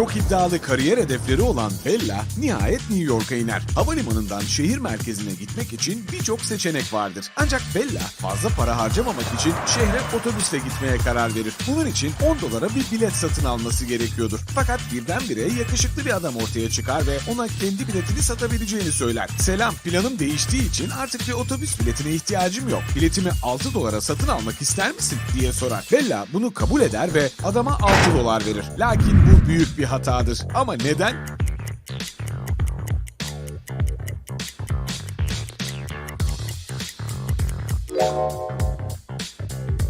Çok iddialı kariyer hedefleri olan Bella nihayet New York'a iner. Havalimanından şehir merkezine gitmek için birçok seçenek vardır. Ancak Bella fazla para harcamamak için şehre otobüsle gitmeye karar verir. Bunun için 10 dolara bir bilet satın alması gerekiyordur. Fakat birdenbire yakışıklı bir adam ortaya çıkar ve ona kendi biletini satabileceğini söyler. Selam planım değiştiği için artık bir otobüs biletine ihtiyacım yok. Biletimi 6 dolara satın almak ister misin diye sorar. Bella bunu kabul eder ve adama 6 dolar verir. Lakin bu büyük bir hatadır. Ama neden?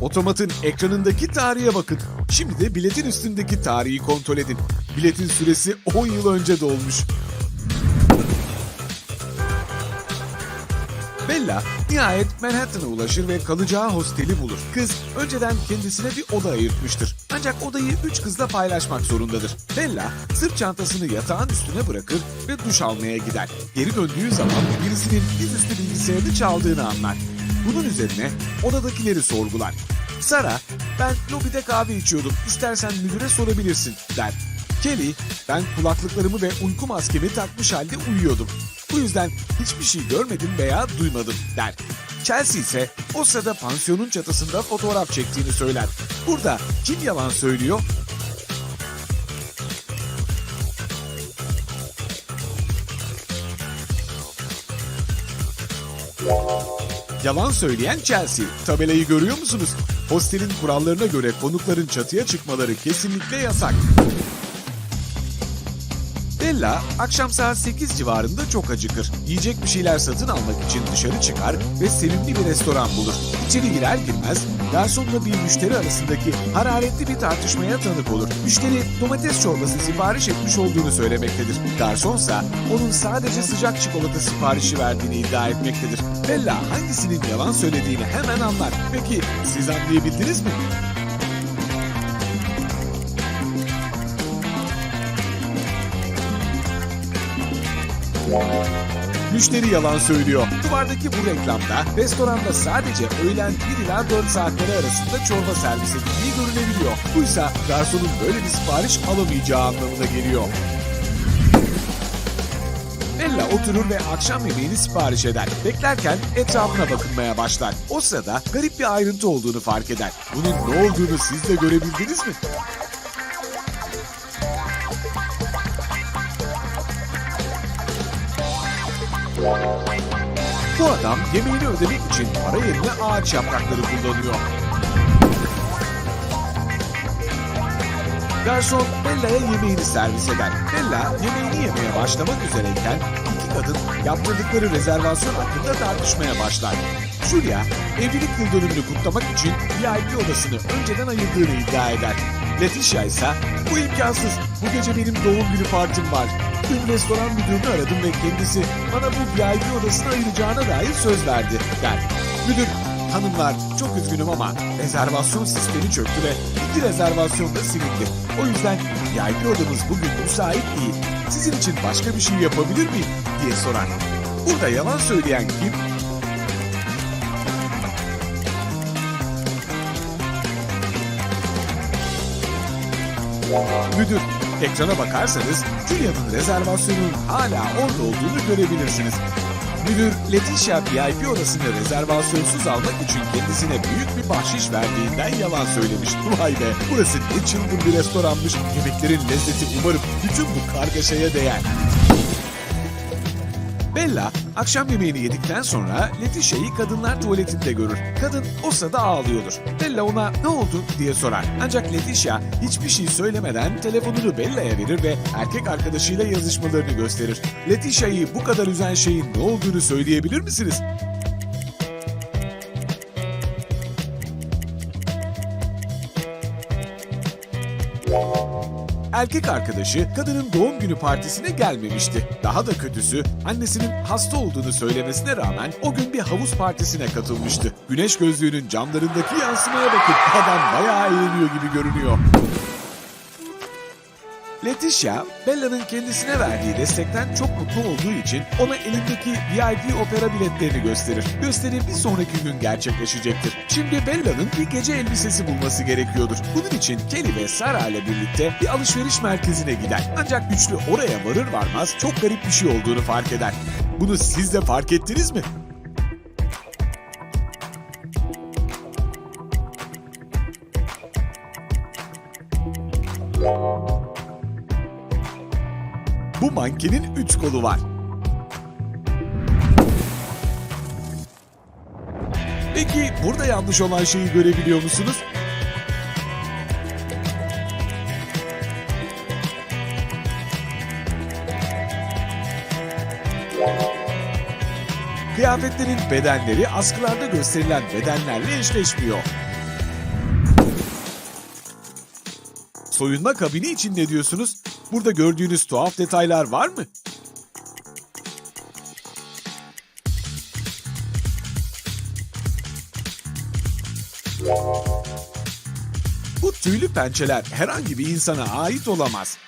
Otomatın ekranındaki tarihe bakın. Şimdi de biletin üstündeki tarihi kontrol edin. Biletin süresi 10 yıl önce dolmuş. Bella nihayet Manhattan'a ulaşır ve kalacağı hosteli bulur. Kız önceden kendisine bir oda ayırtmıştır. Ancak odayı üç kızla paylaşmak zorundadır. Bella sırt çantasını yatağın üstüne bırakır ve duş almaya gider. Geri döndüğü zaman birisinin dizüstü bilgisayarını çaldığını anlar. Bunun üzerine odadakileri sorgular. Sara, ben lobide kahve içiyordum, istersen müdüre sorabilirsin der. Kelly, ben kulaklıklarımı ve uyku maskemi takmış halde uyuyordum. Bu yüzden hiçbir şey görmedim veya duymadım der. Chelsea ise o sırada pansiyonun çatısında fotoğraf çektiğini söyler. Burada kim yalan söylüyor? Yalan söyleyen Chelsea. Tabelayı görüyor musunuz? Hostelin kurallarına göre konukların çatıya çıkmaları kesinlikle yasak. Bella akşam saat 8 civarında çok acıkır. Yiyecek bir şeyler satın almak için dışarı çıkar ve sevimli bir restoran bulur. İçeri girer girmez garsonla bir müşteri arasındaki hararetli bir tartışmaya tanık olur. Müşteri domates çorbası sipariş etmiş olduğunu söylemektedir. Garsonsa onun sadece sıcak çikolata siparişi verdiğini iddia etmektedir. Bella hangisinin yalan söylediğini hemen anlar. Peki siz anlayabildiniz mi? Müşteri yalan söylüyor. Duvardaki bu reklamda restoranda sadece öğlen 1 ila 4 saatleri arasında çorba servis edildiği görülebiliyor. Buysa garsonun böyle bir sipariş alamayacağı anlamına geliyor. Bella oturur ve akşam yemeğini sipariş eder. Beklerken etrafına bakınmaya başlar. O sırada garip bir ayrıntı olduğunu fark eder. Bunun ne olduğunu siz de görebildiniz mi? Bu adam yemeğini ödemek için para yerine ağaç yaprakları kullanıyor. Garson Bella'ya yemeğini servis eder. Bella yemeğini yemeye başlamak üzereyken iki kadın yaptırdıkları rezervasyon hakkında tartışmaya başlar. Julia evlilik yıl dönümünü kutlamak için VIP odasını önceden ayırdığını iddia eder. Leticia ise bu imkansız bu gece benim doğum günü partim var. Dün restoran müdürünü aradım ve kendisi bana bu VIP odasını ayıracağına dair söz verdi der. Müdür Hanımlar çok üzgünüm ama rezervasyon sistemi çöktü ve iki rezervasyon da silindi. O yüzden VIP odamız bugün müsait değil. Sizin için başka bir şey yapabilir miyim diye sorar. Burada yalan söyleyen kim? Müdür, ekrana bakarsanız Julia'nın rezervasyonunun hala orada olduğunu görebilirsiniz. Müdür Leticia VIP odasını rezervasyonsuz almak için kendisine büyük bir bahşiş verdiğinden yalan söylemiş. Vay be burası ne çılgın bir restoranmış. Yemeklerin lezzeti umarım bütün bu kargaşaya değer. Bella akşam yemeğini yedikten sonra Leticia'yı kadınlar tuvaletinde görür. Kadın o sırada ağlıyordur. Bella ona ne oldu diye sorar. Ancak Leticia hiçbir şey söylemeden telefonunu Bella'ya verir ve erkek arkadaşıyla yazışmalarını gösterir. Leticia'yı bu kadar üzen şeyin ne olduğunu söyleyebilir misiniz? Erkek arkadaşı kadının doğum günü partisine gelmemişti. Daha da kötüsü annesinin hasta olduğunu söylemesine rağmen o gün bir havuz partisine katılmıştı. Güneş gözlüğünün camlarındaki yansımaya bakıp adam bayağı eğleniyor gibi görünüyor. Leticia, Bella'nın kendisine verdiği destekten çok mutlu olduğu için ona elindeki VIP opera biletlerini gösterir. Gösteri bir sonraki gün gerçekleşecektir. Şimdi Bella'nın bir gece elbisesi bulması gerekiyordur. Bunun için Kelly ve Sarah ile birlikte bir alışveriş merkezine gider. Ancak üçlü oraya varır varmaz çok garip bir şey olduğunu fark eder. Bunu siz de fark ettiniz mi? Mankenin üç kolu var. Peki burada yanlış olan şeyi görebiliyor musunuz? Kıyafetlerin bedenleri askılarda gösterilen bedenlerle eşleşmiyor. Soyunma kabini için ne diyorsunuz? Burada gördüğünüz tuhaf detaylar var mı? Bu tüylü pençeler herhangi bir insana ait olamaz.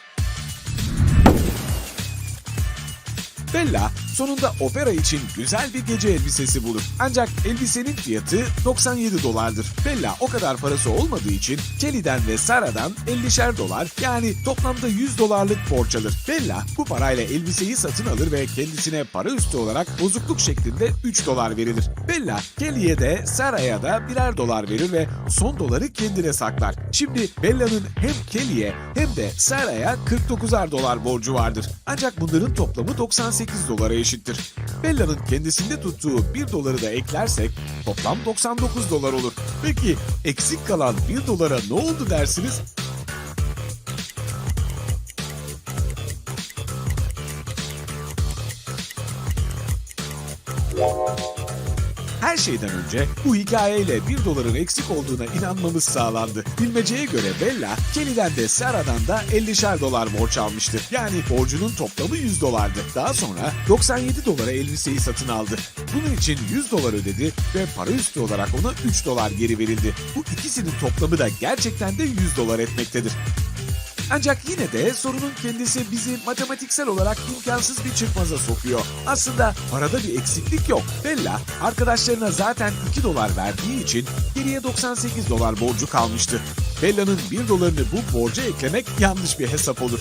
Bella sonunda opera için güzel bir gece elbisesi bulur. Ancak elbisenin fiyatı 97 dolardır. Bella o kadar parası olmadığı için Kelly'den ve Sarah'dan 50'şer dolar yani toplamda 100 dolarlık borç alır. Bella bu parayla elbiseyi satın alır ve kendisine para üstü olarak bozukluk şeklinde 3 dolar verilir. Bella Kelly'ye de Sarah'a da birer dolar verir ve son doları kendine saklar. Şimdi Bella'nın hem Kelly'ye hem de Sarah'a 49'ar dolar borcu vardır. Ancak bunların toplamı 98 dolara eşittir. Bella'nın kendisinde tuttuğu 1 doları da eklersek toplam 99 dolar olur. Peki eksik kalan 1 dolara ne oldu dersiniz? Şeyden önce bu hikayeyle 1 doların eksik olduğuna inanmamız sağlandı. Bilmeceye göre Bella, Kelly'den de Sarah'dan da 50'şer dolar borç almıştı. Yani borcunun toplamı 100 dolardı. Daha sonra 97 dolara elbiseyi satın aldı. Bunun için 100 dolar ödedi ve para üstü olarak ona 3 dolar geri verildi. Bu ikisinin toplamı da gerçekten de 100 dolar etmektedir. Ancak yine de sorunun kendisi bizi matematiksel olarak imkansız bir çıkmaza sokuyor. Aslında parada bir eksiklik yok. Bella arkadaşlarına zaten 2 dolar verdiği için geriye 98 dolar borcu kalmıştı. Bella'nın 1 dolarını bu borca eklemek yanlış bir hesap olur.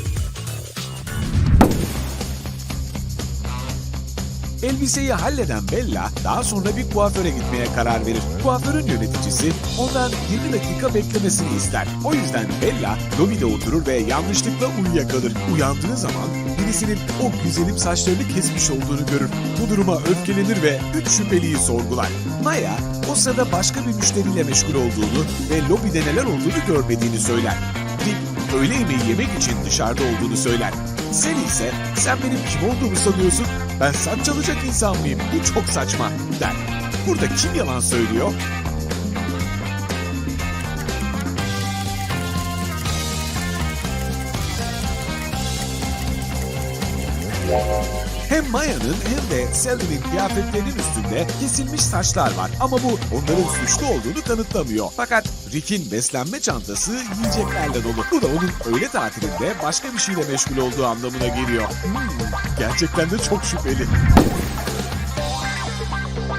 Elbiseyi halleden Bella daha sonra bir kuaföre gitmeye karar verir. Kuaförün yöneticisi ondan 20 dakika beklemesini ister. O yüzden Bella lobide oturur ve yanlışlıkla uyuyakalır. Uyandığı zaman birisinin o güzelim saçlarını kesmiş olduğunu görür. Bu duruma öfkelenir ve üç şüpheliyi sorgular. Maya o sırada başka bir müşteriyle meşgul olduğunu ve lobide neler olduğunu görmediğini söyler. Dick öğle yemeği yemek için dışarıda olduğunu söyler. Sen ise sen benim kim olduğumu sanıyorsun? Ben saç çalacak insan mıyım? Bu çok saçma der. Burada kim yalan söylüyor? Maya'nın hem de Sally'nin kıyafetlerinin üstünde kesilmiş saçlar var. Ama bu onların suçlu olduğunu kanıtlamıyor. Fakat Rick'in beslenme çantası yiyeceklerle dolu. Bu da onun öğle tatilinde başka bir şeyle meşgul olduğu anlamına geliyor. Hmm, gerçekten de çok şüpheli.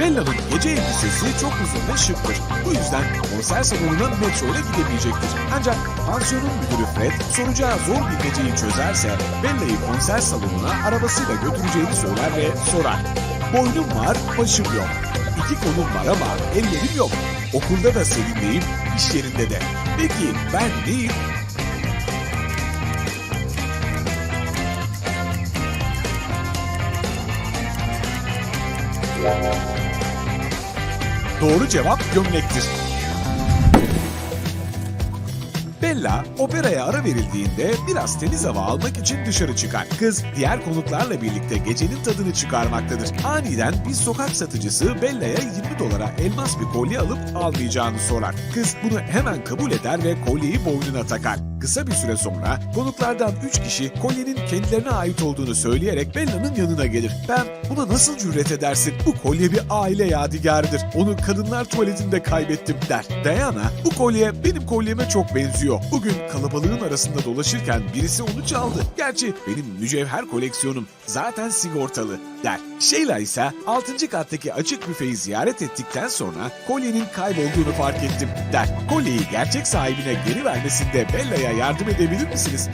Bella'nın gece elbisesi çok uzun ve şıktır. Bu yüzden konser salonuna metro ile gidemeyecektir. Ancak pansiyonun müdürü Fred soracağı zor bir geceyi çözerse Bella'yı konser salonuna arabasıyla götüreceğini söyler ve sorar. Boynum var, başım yok. İki kolum var ama ellerim yok. Okulda da seninleyim, iş yerinde de. Peki ben neyim? Doğru cevap gömlektir. Bella operaya ara verildiğinde biraz temiz hava almak için dışarı çıkar. Kız diğer konuklarla birlikte gecenin tadını çıkarmaktadır. Aniden bir sokak satıcısı Bella'ya 20 dolara elmas bir kolye alıp almayacağını sorar. Kız bunu hemen kabul eder ve kolyeyi boynuna takar. Kısa bir süre sonra konuklardan 3 kişi kolyenin kendilerine ait olduğunu söyleyerek Bella'nın yanına gelir. Ben buna nasıl cüret edersin? Bu kolye bir aile yadigarıdır. Onu kadınlar tuvaletinde kaybettim der. Diana bu kolye benim kolyeme çok benziyor. Bugün kalabalığın arasında dolaşırken birisi onu çaldı. Gerçi benim mücevher koleksiyonum zaten sigortalı der. Sheila ise 6. kattaki açık büfeyi ziyaret ettikten sonra kolyenin kaybolduğunu fark ettim der. Kolyeyi gerçek sahibine geri vermesinde Bella'ya yardım edebilir misiniz?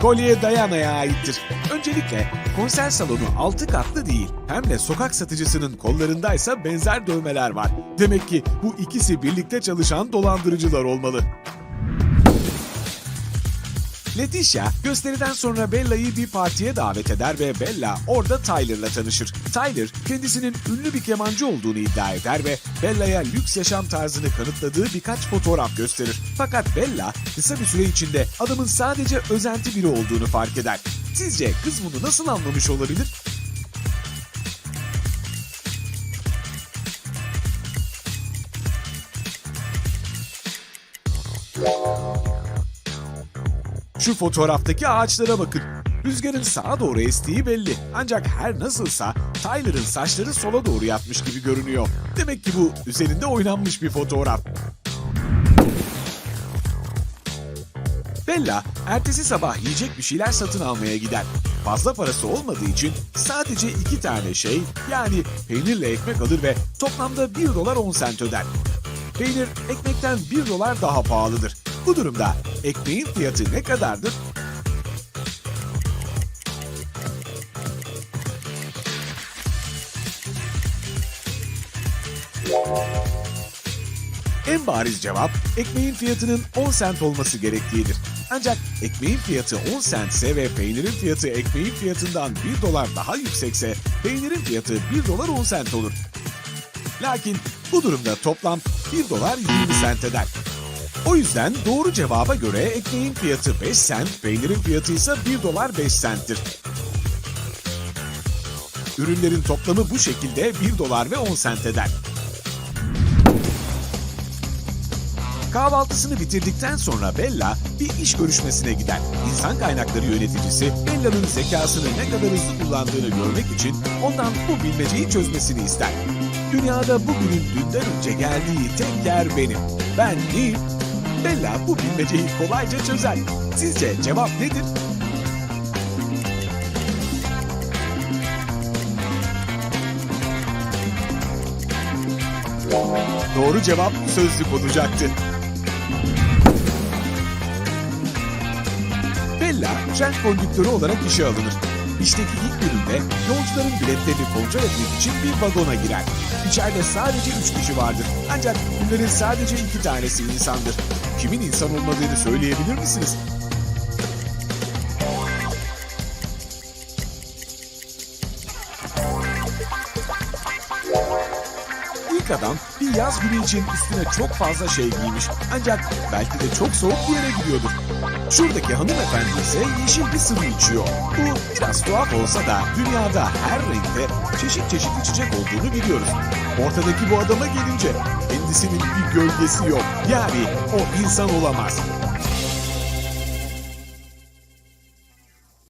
Kolye Diana'ya aittir. Öncelikle konser salonu 6 katlı değil. Hem de sokak satıcısının kollarındaysa benzer dövmeler var. Demek ki bu ikisi birlikte çalışan dolandırıcılar olmalı. Leticia gösteriden sonra Bella'yı bir partiye davet eder ve Bella orada Tyler'la tanışır. Tyler kendisinin ünlü bir kemancı olduğunu iddia eder ve Bella'ya lüks yaşam tarzını kanıtladığı birkaç fotoğraf gösterir. Fakat Bella kısa bir süre içinde adamın sadece özenti biri olduğunu fark eder. Sizce kız bunu nasıl anlamış olabilir? Şu fotoğraftaki ağaçlara bakın. Rüzgarın sağa doğru estiği belli. Ancak her nasılsa Tyler'ın saçları sola doğru yatmış gibi görünüyor. Demek ki bu üzerinde oynanmış bir fotoğraf. Bella ertesi sabah yiyecek bir şeyler satın almaya gider. Fazla parası olmadığı için sadece iki tane şey yani peynirle ekmek alır ve toplamda 1 dolar 10 sent öder. Peynir ekmekten 1 dolar daha pahalıdır. Bu durumda ekmeğin fiyatı ne kadardır? En bariz cevap ekmeğin fiyatının 10 sent olması gerektiğidir. Ancak ekmeğin fiyatı 10 sentse ve peynirin fiyatı ekmeğin fiyatından 1 dolar daha yüksekse peynirin fiyatı 1 dolar 10 sent olur. Lakin bu durumda toplam 1 dolar 20 sent eder. O yüzden doğru cevaba göre ekmeğin fiyatı 5 sent, peynirin fiyatı ise 1 dolar 5 centtir. Ürünlerin toplamı bu şekilde 1 dolar ve 10 sent eder. Kahvaltısını bitirdikten sonra Bella bir iş görüşmesine gider. İnsan kaynakları yöneticisi Bella'nın zekasını ne kadar hızlı kullandığını görmek için ondan bu bilmeceyi çözmesini ister. Dünyada bugünün dünden önce geldiği tek yer benim. Ben neyim? Bella bu bilmeceyi kolayca çözer. Sizce cevap nedir? Doğru cevap sözlük olacaktı. Bella tren kondüktörü olarak işe alınır. İşteki ilk gününde yolcuların biletlerini kontrol etmek için bir vagona girer. İçeride sadece üç kişi vardır. Ancak bunların sadece iki tanesi insandır. Kimin insan olmadığını söyleyebilir misiniz? Adam bir yaz günü için üstüne çok fazla şey giymiş. Ancak belki de çok soğuk bir yere gidiyordur. Şuradaki hanımefendi ise yeşil bir sıvı içiyor. Bu biraz tuhaf olsa da dünyada her renkte çeşit çeşit içecek olduğunu biliyoruz. Ortadaki bu adama gelince kendisinin bir gölgesi yok. Yani o insan olamaz.